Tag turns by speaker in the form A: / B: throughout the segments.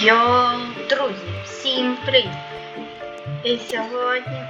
A: Йоу, друзі, всім привіт! І сьогодні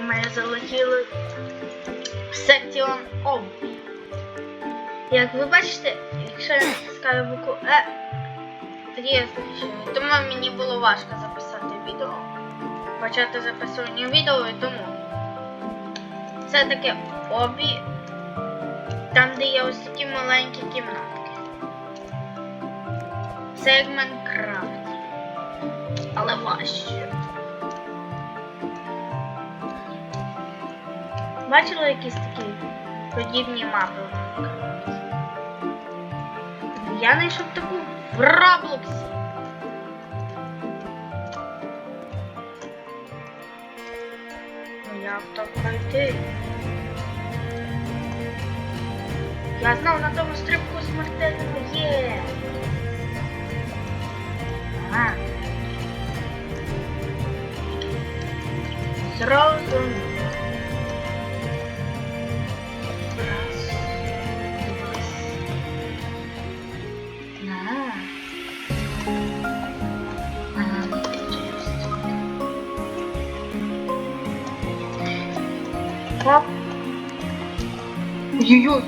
A: ми залетіли в секціон Ом. Як ви бачите, якщо я натискаю букву Е, тоді я захищаю. Тому мені було важко записати відео. Почати записування відео і тому. Це таке обі, там де є ось такі маленькі кімнатки. Це як Майнкрафт. Але важче. Бачили якісь такі подібні мапи в Майнкрафті? Я знайшов таку в Роблоксі. Ну як так пройти? Я знав на тому стрибку смертельному є. Ага. Сразу. Раз. Два. На. Ага. Так. ю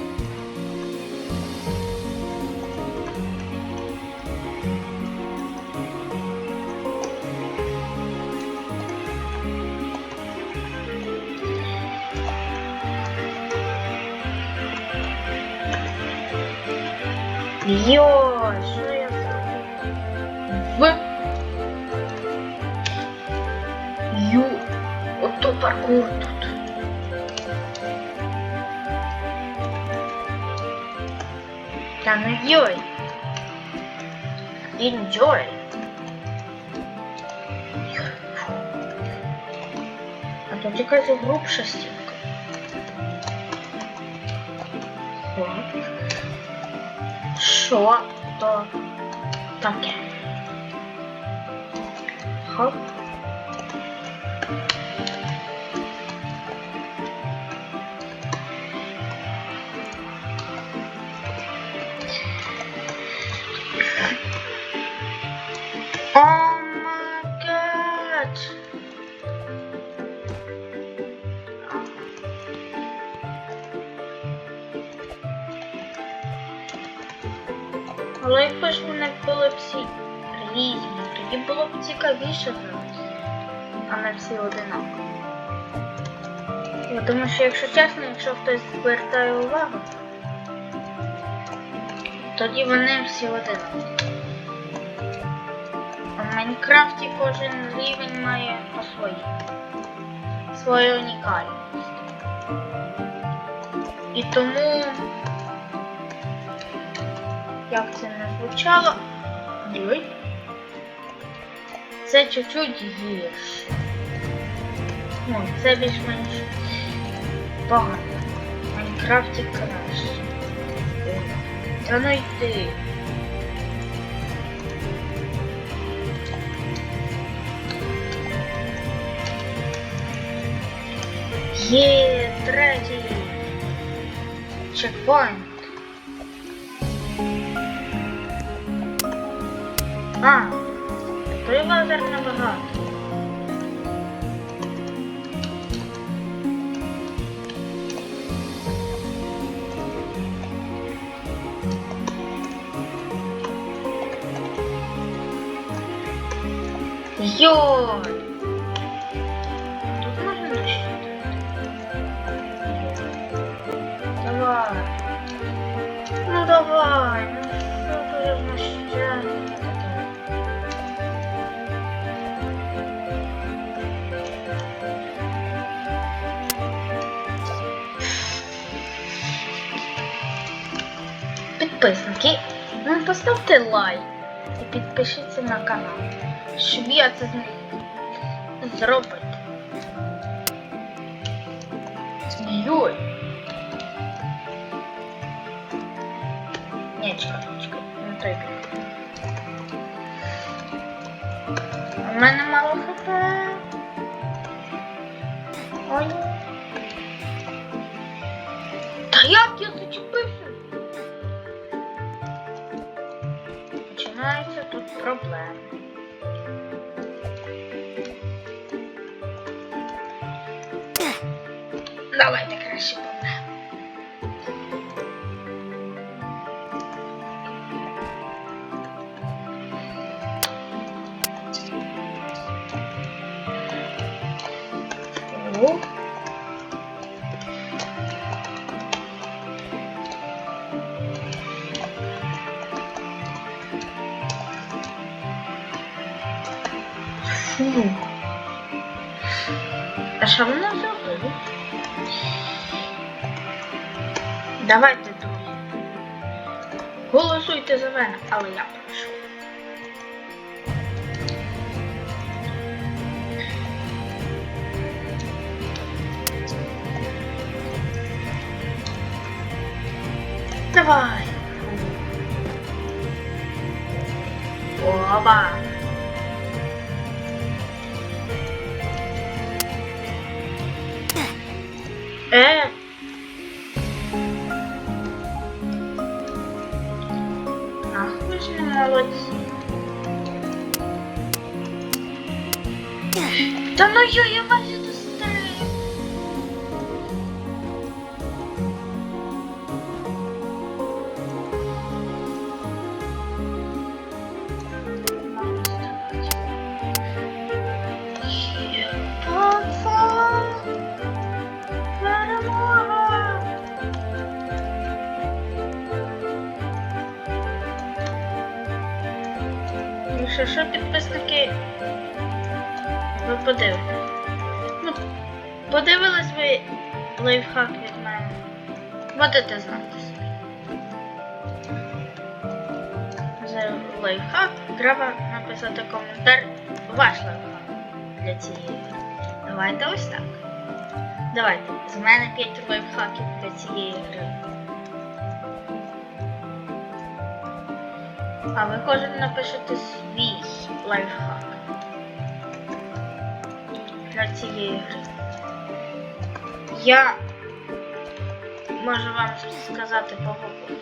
A: Ото паркур тут. Та не йой. Enjoy. А тут якась грубша стінка. Так. Що то таке? Хоп. Було б цікавіше а не всі одинакові. Я Тому що, якщо чесно, якщо хтось звертає увагу, тоді вони всі одинакові. В Майнкрафті кожен рівень має по своїй, свою унікальність. І тому як це не звучало. Ой. Це чуть-чуть гірше. Ну, це більш-менш погано. В Майнкрафті краще. Та ну йди. Є третій чекпоінт. А, той лазер набагато. Йой! Підписники, ну поставте лайк і підпишіться на канал, щоб я це зробити. Йой. Ні, чекай, чекай, не бік. У мене мало хп. Ой. Та як я зачепився? проблем. Давайте краще. Фу. А що воно зробило? Давайте, друзі. Голосуйте за мене, але я прошу. Давай. Оба. Е. Ах, ви ж не молодці. Ну що, підписники? Ви подивитесь. Ну, подивились ви лайфхак від мене. Будете знати. За лайфхак треба написати коментар ваш лайфхак для цієї. Давайте ось так. Давайте, з мене 5 лайфхаків для цієї гри. А ви кожен напишете свій лайфхак для цієї гри. Я можу вам сказати по гуглу,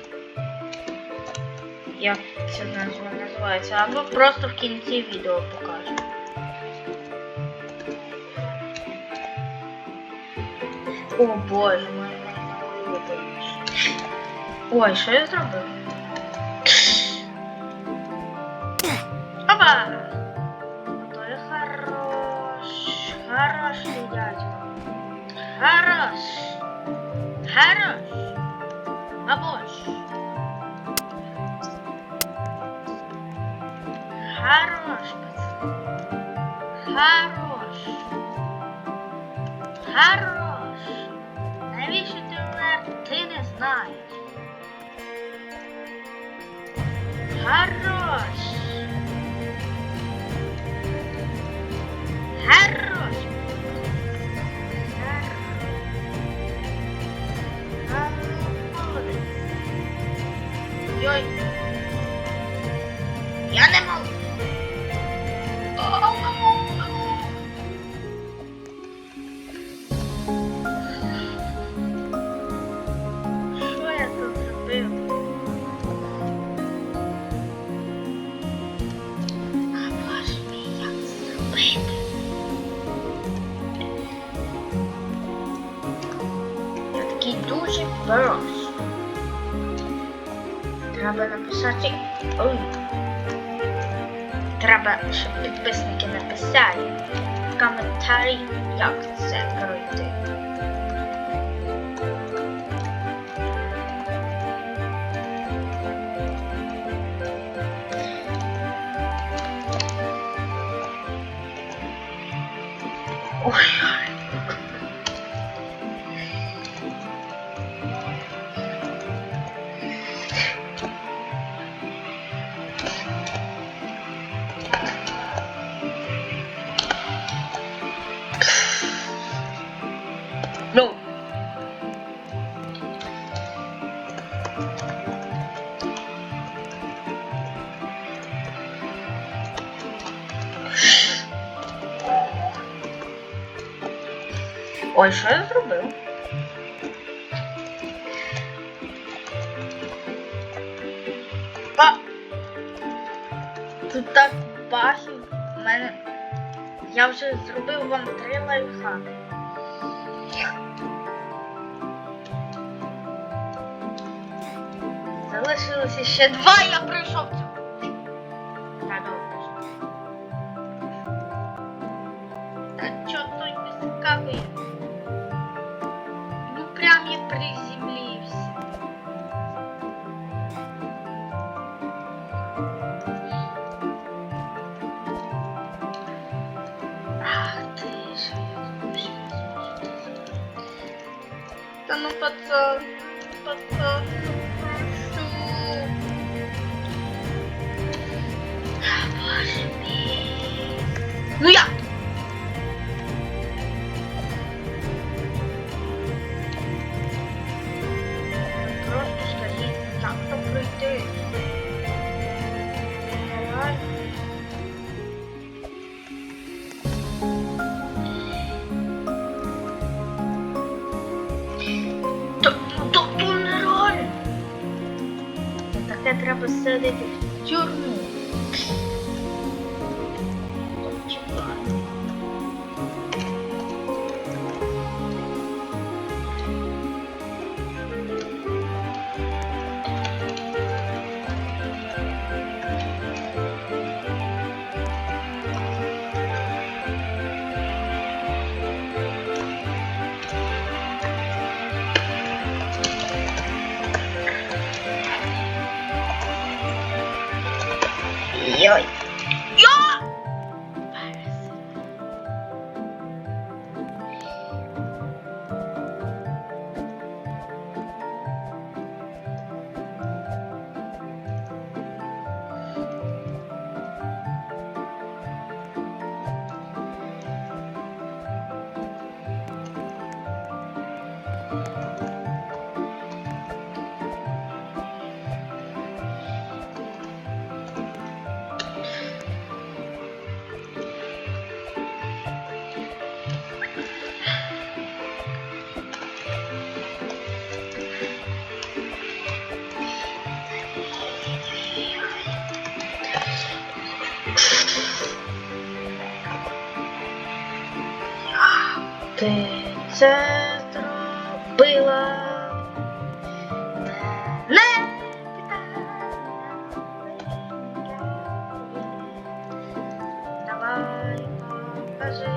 A: як ця назва називається, або просто в кінці відео покажу. О боже найулюбленіше. Ой, що я зробив? Опа! То хорош. Хороший дядько. Хорош. Хорош. Бабош. Хорош, пацан. Хорош. Хорош. Навіщо ти вмер? Ти не знаєш. Хорош. Треба, щоб підписники написали в коментарі, як це пройти. Ой, що я зробив? А! Тут так бахів в мене. Я вже зробив вам три лайфха. Залишилося ще два, я пройшов цю. Ну под... под... ну прошу. Ну я. Треба сидіти в тюрму. Йой. Ти це зробила. Давай покажи.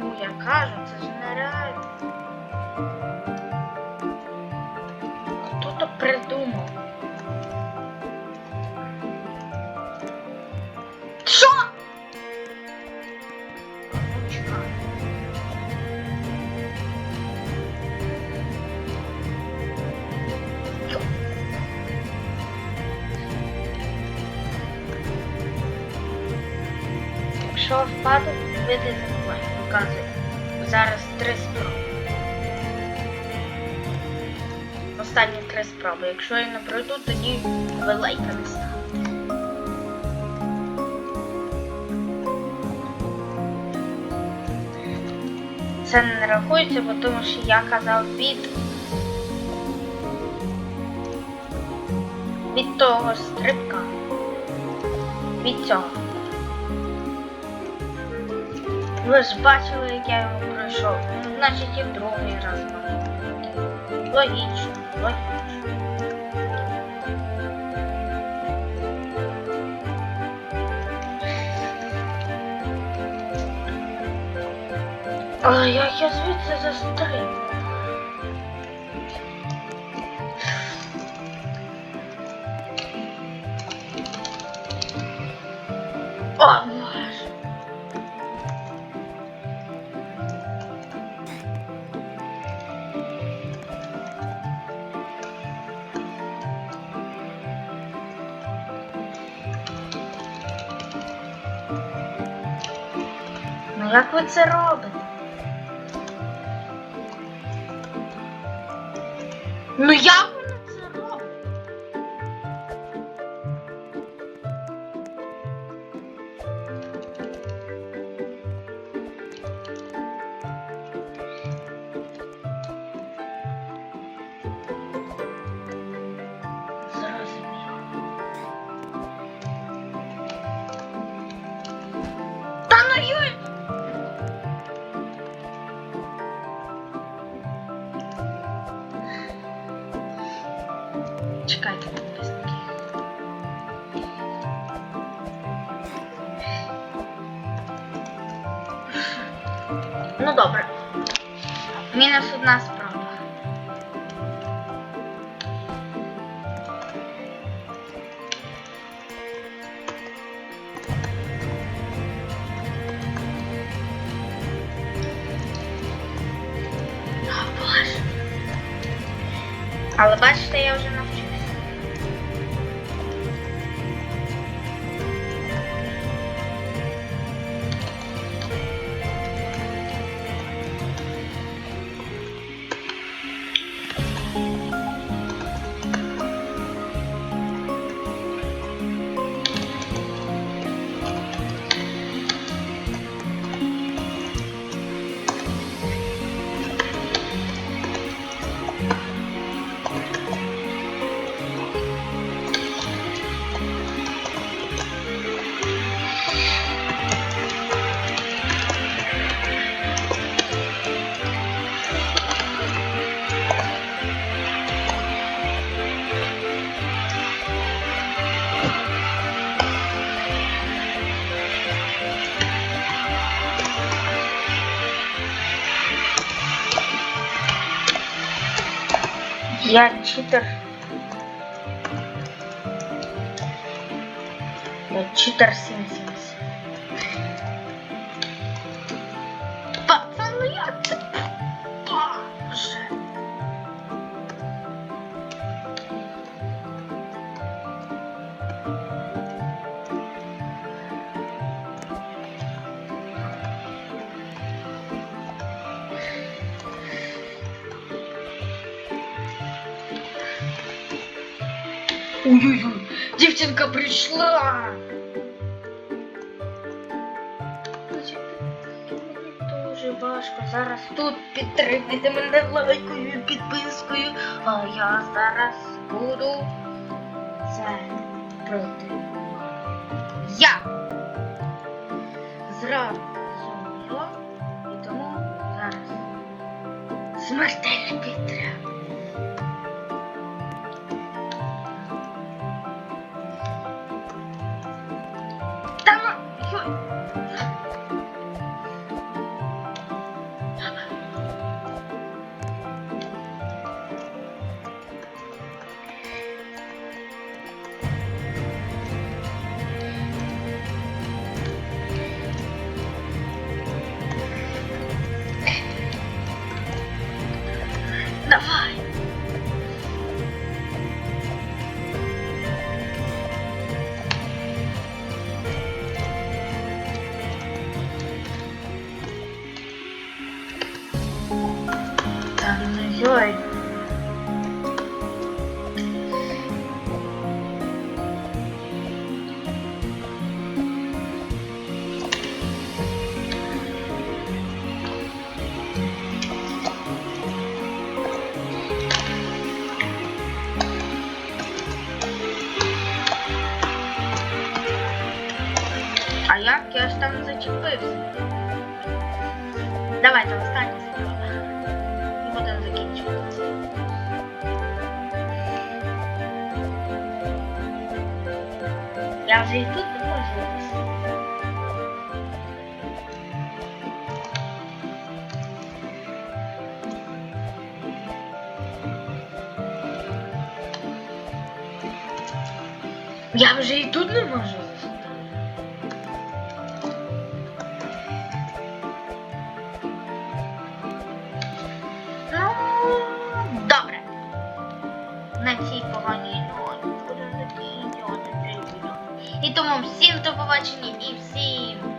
A: Ну, я кажу, це ж нереально. Якщо впаду, вийде за мною, показує. Зараз три спроби. Останні три спроби. Якщо я не пройду, тоді лайка не ставите. Це не рахується, бо тому що я казав від. Від того стрибка. Від цього. Ви ж бачили, як я його пройшов. Ну, значить і в другий раз можу пройти. Логічно, логічно. А як я звідси застрибну? Це робите? Ну як Ну добре. Мінус одна справа. Я читер. Я читер 77. Ой-ой-ой. Мені дуже важко зараз тут підтримайте мене лайкою підпискою, а я зараз буду це проти. Я зразу і тому зараз смертельна підтримка. Йой. Та Я вже і тут не можу.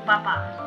A: 爸爸。